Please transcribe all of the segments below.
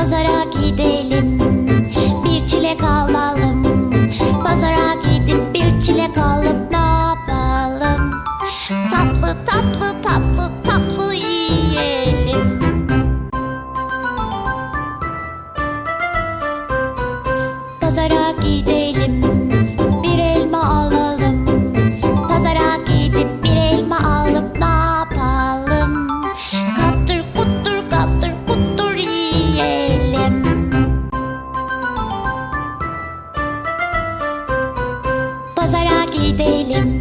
Pazara gidelim, bir çilek alalım. Pazara gidip bir çilek alıp ne yapalım? Tatlı tatlı tatlı tatlı yiyelim. Pazara gidelim, Pazara gidelim,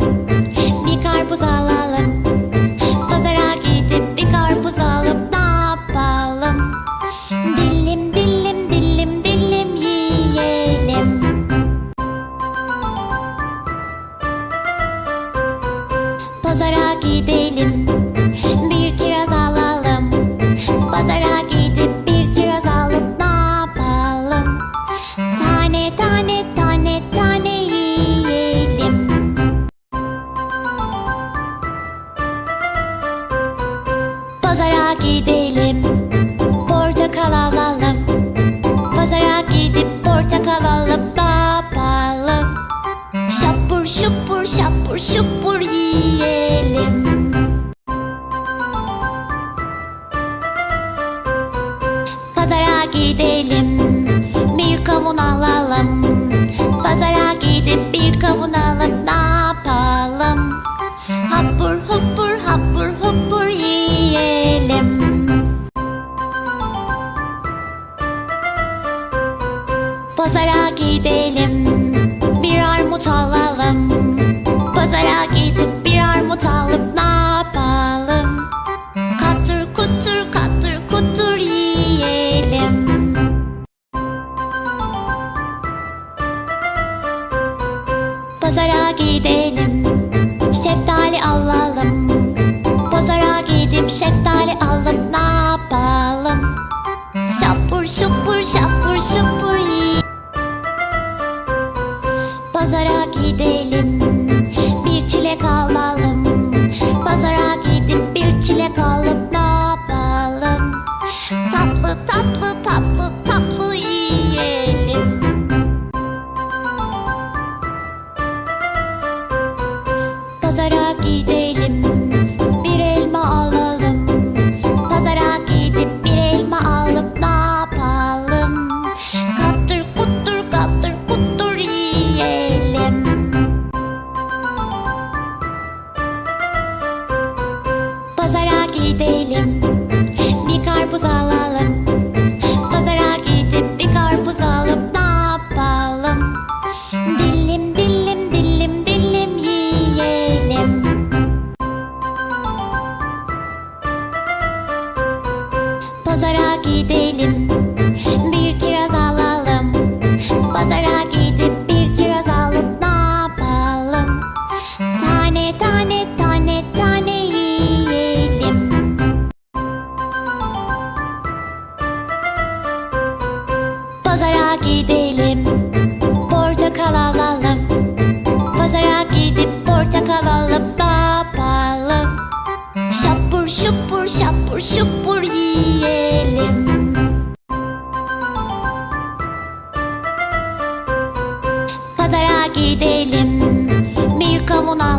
Pazara gidelim, portakal alalım. Pazara gidip portakal alıp yapalım? Şapur şupur şapur şupur yiyelim. Pazara gidelim, bir kavun alalım. Pazara gidelim, bir armut alalım. Pazara gidip bir armut alıp ne yapalım? Katır kutur katır kutur yiyelim. Pazara gidelim, şeftali alalım. Pazara gidelim, gidelim. Bir kiraz alalım. Pazara gidip bir kiraz alıp ne yapalım? Tane tane tane tane yiyelim. Pazara gidelim. gidelim. Bir kamunal